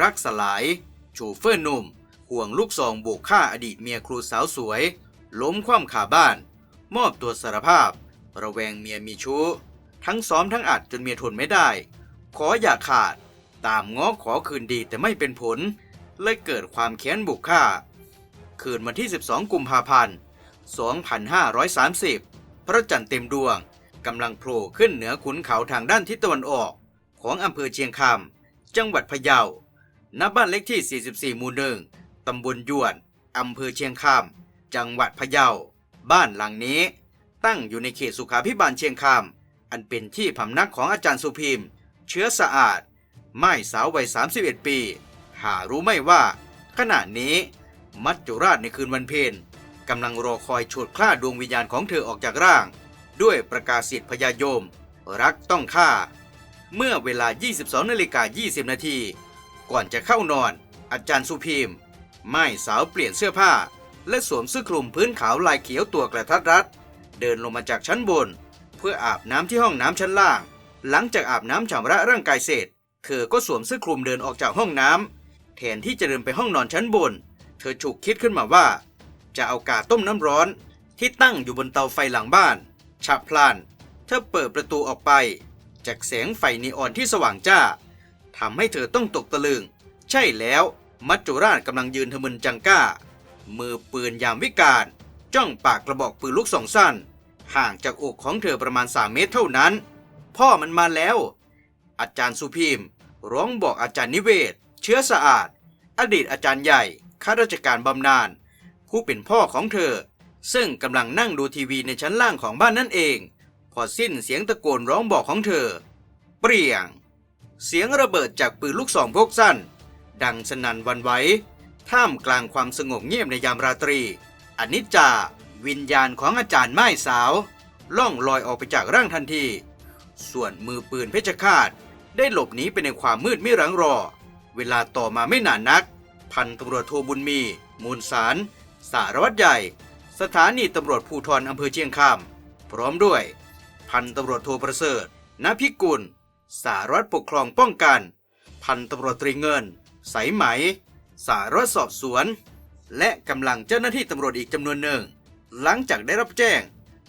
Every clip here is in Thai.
รักสลาย โชเฟอร์หนุ่ม ห่วงลูกซองโบกฆ่าอดีตเมียครูสาวสวย ล้มคว่ำขาบ้าน มอบตัวสารภาพ ระแวงเมียมีชู้ ทั้งซ้อมทั้งอัดจนเมียทนไม่ได้ ขออย่าขาด ตามง้อขอคืนดีแต่ไม่เป็นผล เลยเกิดความแค้นบุกฆ่า คืนวันที่ 12 กุมภาพันธ์ 2530 พระจันทร์เต็มดวงกำลังโผล่ขึ้นเหนือขุนเขาทางด้านทิศตะวันออก ของอำเภอเชียงคำจังหวัดพะเยา ณบ้านเล็กที่ 44 หมู่หนึ่งตำบลยวนอำเภอเชียงคำจังหวัดพะเยา บ้านหลังนี้ ตั้งอยู่ในเขตสุขาพิบาลเชียงคำอันเป็นที่พำนักของอาจารย์สุพิมพ์ เชื้อสะอาดไม่สาววัย 31 ปี หารู้ไม่ว่า ขณะนี้มัจจุราชในคืนวันเพ็ญกำลังรอคอยฉุดคล้าดวงวิญญาณของเธอออกจากร่าง ด้วยประกาศสิทธิพยายม รักต้องฆ่า เมื่อเวลา 22นาฬิกา20 นาที ก่อนจะเข้านอน อาจารย์สุพิมไม่สาวเปลี่ยนเสื้อผ้า และสวมเสื้อคลุมพื้นขาวลายเขียวตัวกระทัดรัด เดินลงมาจากชั้นบน เพื่ออาบน้ำที่ห้องน้ำชั้นล่าง หลังจากอาบน้ำชำระร่างกายเสร็จ เธอก็สวมเสื้อคลุมเดินออกจากห้องน้ำแทนที่จะเดินไปห้องนอนชั้นบน เธอฉุกคิดขึ้นมาว่า จะเอากาต้มน้ำร้อน ที่ตั้งอยู่บนเตาไฟหลังบ้านฉับพลันเธอเปิดประตูออกไป จากแสงไฟนีออนที่สว่างจ้า ทำให้เธอต้องตกตะลึง ใช่แล้วมัจจุราชกำลังยืนทะมึนจังก้า มือปืนยามวิกาลจ้องปากกระบอกปืนลูกสองสั้น ห่างจากอกของเธอประมาณ 3 เมตรเท่านั้น พ่อมันมาแล้ว อาจารย์สุพิมร้องบอกอาจารย์นิเวศ เชื้อสะอาด อดีตอาจารย์ใหญ่ข้าราชการบำนาญผู้เป็นพ่อของเธอ ซึ่งกำลังนั่งดูทีวีในชั้นล่างของบ้านนั่นเอง พอสิ้นเสียงตะโกนร้องบอกของเธอ เปรี่ยง เสียงระเบิดจากปืนลูกซองพกสั้น ดังสนั่นวันไหวท่ามกลางความสงบเงียบในยามราตรี อนิจจา วิญญาณของอาจารย์ไม้สาว ล่องลอยออกไปจากร่างทันที ส่วนมือปืนเพชรฆาต ได้หลบหนีไปในความมืดไม่รังรอ เวลาต่อมาไม่นานนัก พันตำรวจโทบุญมี มูลสาร สารวัตรใหญ่ สถานีตำรวจภูธรอำเภอเชียงคำพร้อมด้วย พันตำรวจโทประเสริฐณพิกุล สารวัตรปกครองป้องกัน พันตำรวจตรีเงิน สายไหม สารวัตรสอบสวน และกำลังเจ้าหน้าที่ตำรวจอีกจำนวนหนึ่ง หลังจากได้รับแจ้ง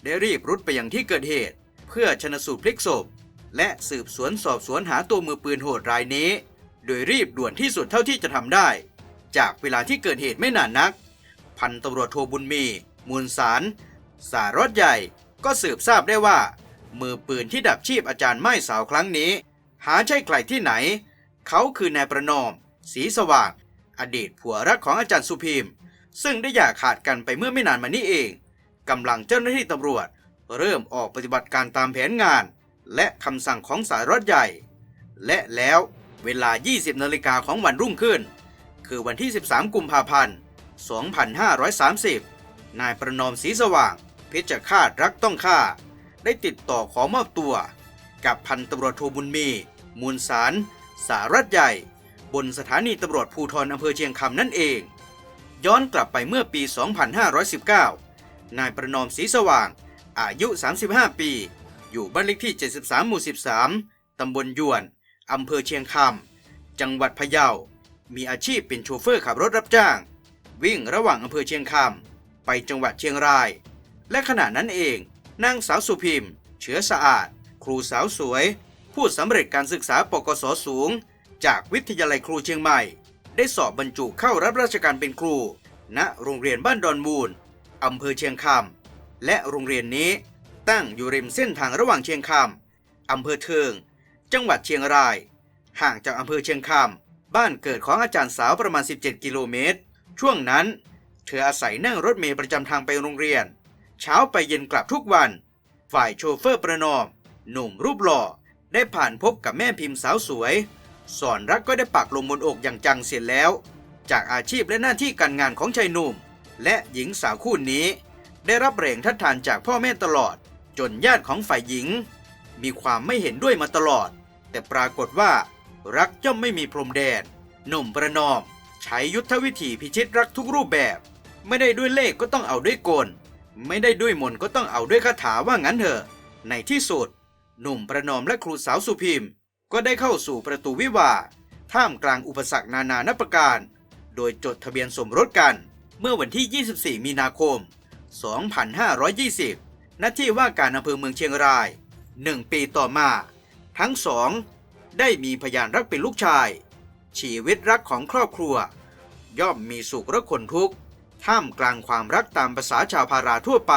ได้รีบรุดไปยังที่เกิดเหตุ เพื่อชนสูตรพลิกศพ และสืบสวนสอบสวนหาตัวมือปืนโหดรายนี้ โดยรีบด่วนที่สุดเท่าที่จะทำได้ จากเวลาที่เกิดเหตุไม่นานนัก พันตำรวจโทบุญมี มูลสาร สารวัตรใหญ่ก็สืบทราบได้ว่า มือปืนที่ดับชีพอาจารย์ไม้สาวครั้งนี้ หาใช่ใครที่ไหน เขาคือนายประนอม สีสว่าง อดีตผัวรักของอาจารย์สุพิมซึ่งได้อย่าขาดกันไปเมื่อไม่นานมานี้เองกำลังเจ้าหน้าที่ตำรวจ เริ่มออกปฏิบัติการตามแผนงาน และคำสั่งของสารวัตรใหญ่ และแล้วเวลา 20 นาฬิกาของวันรุ่งขึ้น คือวันที่ 13 กุมภาพันธ์ 2530 นายประนอมศรีสว่าง เพชรฆาตรักต้องฆ่า ได้ติดต่อขอมอบตัว กับพันตำรวจโทบุญมี มูลสาร สารัตใหญ่ บนสถานีตำรวจภูธรอำเภอเชียงคำนั่นเอง ย้อนกลับไปเมื่อปี 2519 นายประนอมศรีสว่าง อายุ 35 ปี อยู่บ้านเลขที่ 73 หมู่ 13 ตำบลยวน อำเภอเชียงคำ จังหวัดพะเยา มีอาชีพเป็นโชเฟอร์ขับรถรับจ้าง วิ่งระหว่างอำเภอเชียงคำไปจังหวัดเชียงราย และขณะนั้นเอง นางสาวสุพิมพ์ เชื้อสะอาด ครูสาวสวย ผู้สำเร็จการศึกษาปกศสูง จากวิทยาลัยครูเชียงใหม่ ได้สอบบรรจุเข้ารับราชการเป็นครู ณโรงเรียนบ้านดอนมูลอำเภอเชียงคำและโรงเรียนนี้ตั้งอยู่ริมเส้นทางระหว่างเชียงคำอำเภอเทิง จังหวัดเชียงราย ห่างจากอำเภอเชียงคำบ้านเกิดของอาจารย์สาวประมาณ 17 กิโลเมตร ช่วงนั้น เธออาศัยนั่งรถเมล์ประจำทางไปโรงเรียน เช้าไปเย็นกลับทุกวัน ฝ่ายโชเฟอร์ประนอม หนุ่มรูปหล่อ ได้ผ่านพบกับแม่พิมพ์สาวสวย สอนรักก็ได้ปักลงบนอกอย่างจังเสียแล้ว จากอาชีพและหน้าที่การงานของชายหนุ่ม และหญิงสาวคู่นี้ ได้รับแรงทัดทานจากพ่อแม่ตลอด จนญาติของฝ่ายหญิง มีความไม่เห็นด้วยมาตลอด แต่ปรากฏว่า รักย่อมไม่มีพรมแดน หนุ่มประนอม ใช้ยุทธวิธีพิชิตรักทุกรูปแบบ ไม่ได้ด้วยเลขก็ต้องเอาด้วยกล ไม่ได้ด้วยมนก็ต้องเอาด้วยคาถาว่างั้นเถอะ ในที่สุด หนุ่มประนอมและครูสาวสุพิมพ์ ก็ได้เข้าสู่ประตูวิวาท่ามกลางอุปสรรคนานานับประการ โดยจดทะเบียนสมรสกัน เมื่อวันที่ 24 มีนาคม 2520ณที่ว่าการอำเภอเมืองเชียงรายหนึ่งปีต่อมา ทั้งสอง ได้มีพยานรักเป็นลูกชาย ชีวิตรักของครอบครัว ย่อมมีสุขและคนทุกข์ ท่ามกลางความรักตามภาษาชาวพาราทั่วไป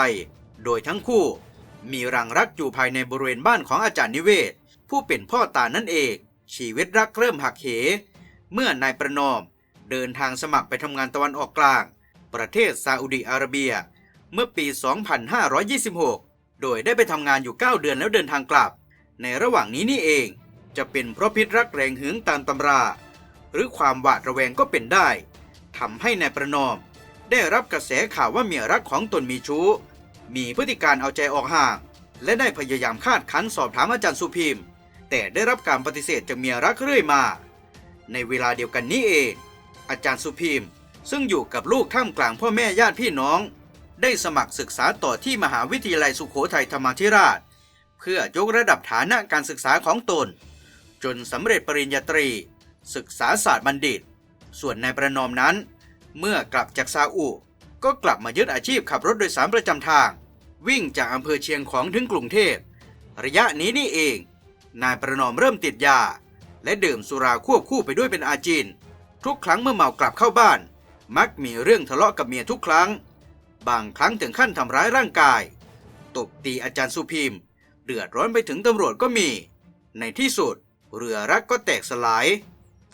โดยทั้งคู่ มีรังรักอยู่ภายในบริเวณบ้านของอาจารย์นิเวศ ผู้เป็นพ่อตานั่นเอง ชีวิตรักเริ่มหักเห เมื่อนายประนอม เดินทางสมัครไปทำงานตะวันออกกลาง ประเทศซาอุดิอาระเบีย เมื่อปี 2526 โดยได้ไปทำงานอยู่ 9 เดือนแล้วเดินทางกลับ ในระหว่างนี้นี่เอง จะเป็นเพราะพิษรักแรงหึงตามตำรา หรือความหวาดระแวงก็เป็นได้ทำให้นายประนอม ได้รับกระแสข่าวว่าเมียรักของตนมีชู้ มีพฤติการเอาใจออกห่าง และได้พยายามคาดคั้นสอบถามอาจารย์สุพิมพ์แต่ได้รับการปฏิเสธจากเมียรักเรื่อยมา ในเวลาเดียวกันนี้เอง อาจารย์สุพิมพ์ซึ่งอยู่กับลูกท่ามกลางพ่อแม่ญาติพี่น้อง ได้สมัครศึกษาต่อที่มหาวิทยาลัยสุโขทัยธรรมาธิราช เพื่อยกระดับฐานะการศึกษาของตน จนสำเร็จปริญญาตรี ศึกษาศาสตร์บัณฑิต ส่วนนายประนอมนั้น เมื่อกลับจากซาอุก็กลับมายึดอาชีพขับรถโดยสารประจำทาง วิ่งจากอำเภอเชียงของถึงกรุงเทพ ระยะนี้นี่เอง นายประนอมเริ่มติดยา และดื่มสุราควบคู่ไปด้วยเป็นอาจิน ทุกครั้งเมื่อเมากลับเข้าบ้าน มักมีเรื่องทะเลาะกับเมียทุกครั้ง บางครั้งถึงขั้นทำร้ายร่างกาย ตบตีอาจารย์สุพิมพ์เดือดร้อนไปถึงตำรวจก็มี ในที่สุด เรือรักก็แตกสลาย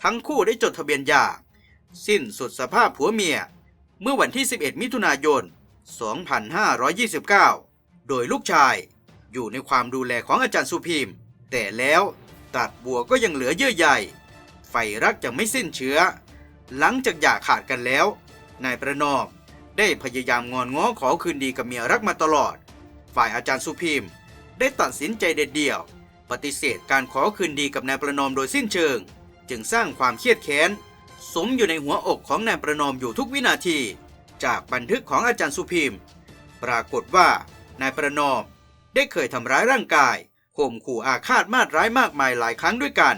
ทั้งคู่ได้จดทะเบียนหย่า สิ้นสุดสภาพผัวเมีย เมื่อวันที่ 11 มิถุนายน 2529 โดยลูกชายอยู่ในความดูแลของอาจารย์สุพิมแต่แล้วตัดบัวก็ยังเหลือเยื่อใยไฟรักยังไม่สิ้นเชื้อ หลังจากหย่าขาดกันแล้ว นายประนอมได้พยายามงอนง้อขอคืนดีกับเมียรักมาตลอด ฝ่ายอาจารย์สุพิมได้ตัดสินใจเด็ดเดี่ยว ปฏิเสธการขอคืนดีกับนายประนอมโดยสิ้นเชิง จึงสร้างความเครียดแค้น สมอยู่ในหัวอกของนายประนอมอยู่ทุกวินาที จากบันทึกของอาจารย์สุพิมพ์ ปรากฏว่านายประนอมได้เคยทำร้ายร่างกายข่มขู่อาฆาตมาดร้ายมากมายหลายครั้งด้วยกัน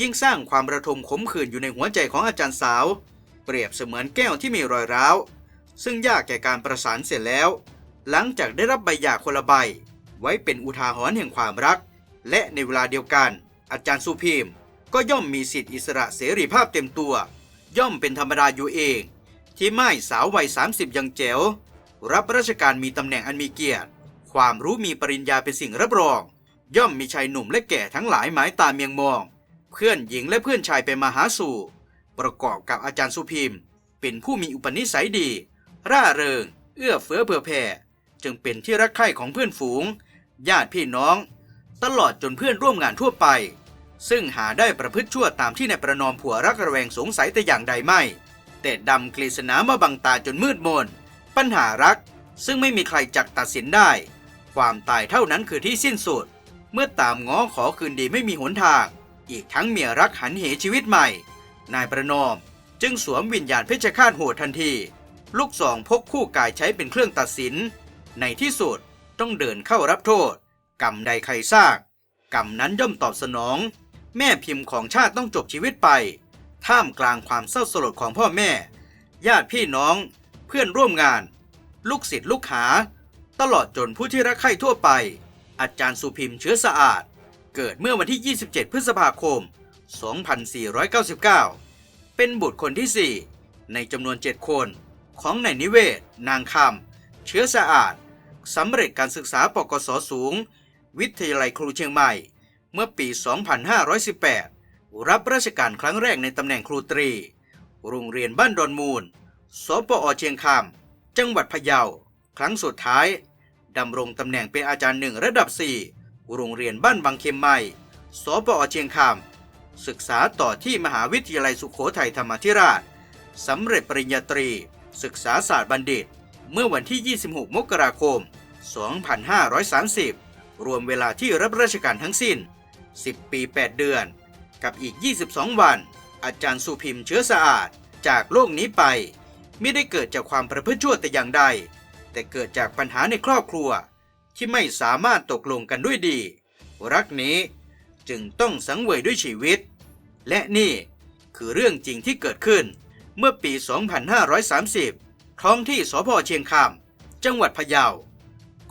ยิ่งสร้างความระทมขมขื่นอยู่ในหัวใจของอาจารย์สาว เปรียบเสมือนแก้วที่มีรอยร้าว ซึ่งยากแก่การประสานเสร็จแล้ว หลังจากได้รับใบหย่าคนละใบ ไว้เป็นอุทาหรณ์แห่งความรัก และในเวลาเดียวกัน อาจารย์สุพิมก็ย่อมมีสิทธิอิสระเสรีภาพเต็มตัว ย่อมเป็นธรรมดาอยู่เอง ที่ไม่สาววัย 30 ยังแจ๋ว รับราชการมีตำแหน่งอันมีเกียรติ ความรู้มีปริญญาเป็นสิ่งรับรอง ย่อมมีชายหนุ่มและแก่ทั้งหลายหมายตาเมียงมอง เพื่อนหญิงและเพื่อนชายไปมาหาสู่ ประกอบกับอาจารย์สุพิมพ์ เป็นผู้มีอุปนิสัยดี ร่าเริง เอื้อเฟื้อเผื่อแผ่จึงเป็นที่รักใคร่ของเพื่อนฝูง ญาติพี่น้อง ตลอดจนเพื่อนร่วมงานทั่วไป ซึ่งหาได้ประพฤติชั่วตามที่นายประนอมผัวรักระแวงสงสัยแต่อย่างใดไม่ แต่ดำกฤษณามาบังตาจนมืดมน ปัญหารัก ซึ่งไม่มีใครจักตัดสินได้ ความตายเท่านั้นคือที่สิ้นสุด เมื่อตามง้อขอคืนดีไม่มีหนทาง อีกทั้งเมียรักหันเหชีวิตใหม่ นายประนอมจึงสวมวิญญาณเพชฌฆาตโหดทันที ลูกสองพกคู่กายใช้เป็นเครื่องตัดสิน ในที่สุดต้องเดินเข้ารับโทษ กรรมใดใครซากกรรมนั้นย่อมตอบสนอง แม่พิมพ์ของชาติต้องจบชีวิตไป ท่ามกลางความเศร้าสลดของพ่อแม่ ญาติพี่น้อง เพื่อนร่วมงาน ลูกศิษย์ลูกหา ตลอดจนผู้ที่รักใคร่ทั่วไป อาจารย์สุพิมพ์เชื้อสะอาด เกิดเมื่อวันที่ 27 พฤษภาคม 2499 เป็นบุตรคนที่ 4 ในจำนวน 7 คนของนายนิเวศ นางคำ เชื้อสะอาด สำเร็จการศึกษาปกศสูง วิทยาลัยครูเชียงใหม่ เมื่อปี 2518 รับราชการครั้งแรกในตำแหน่งครูตรี โรงเรียนบ้านดอนมูล สปอเชียงคำจังหวัดพะเยา ครั้งสุดท้ายดำรงตำแหน่งเป็นอาจารย์หนึ่งระดับ 4 โรงเรียนบ้านบางเข็มใหม่ สปอเชียงคำศึกษาต่อที่มหาวิทยาลัยสุขโขทัยธรรมาธิราชสำเร็จปริญญาตรี ศึกษาศาสตร์บัณฑิต เมื่อวันที่ 26 มกราคม 2530 รวมเวลาที่รับราชการทั้งสิ้น 10 ปี 8 เดือน กับอีก 22 วัน อาจารย์สุพิมพ์เชื้อสะอาดจากโลกนี้ไป ไม่ได้เกิดจากความประพฤติชั่วแต่อย่างใด แต่เกิดจากปัญหาในครอบครัว ที่ไม่สามารถตกลงกันด้วยดี รักนี้จึงต้องสังเวยด้วยชีวิต และนี่คือเรื่องจริงที่เกิดขึ้นเมื่อปี 2530 ท้องที่สพเชียงคำจังหวัดพะเยา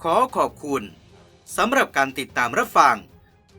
ขอขอบคุณสำหรับการติดตามรับฟัง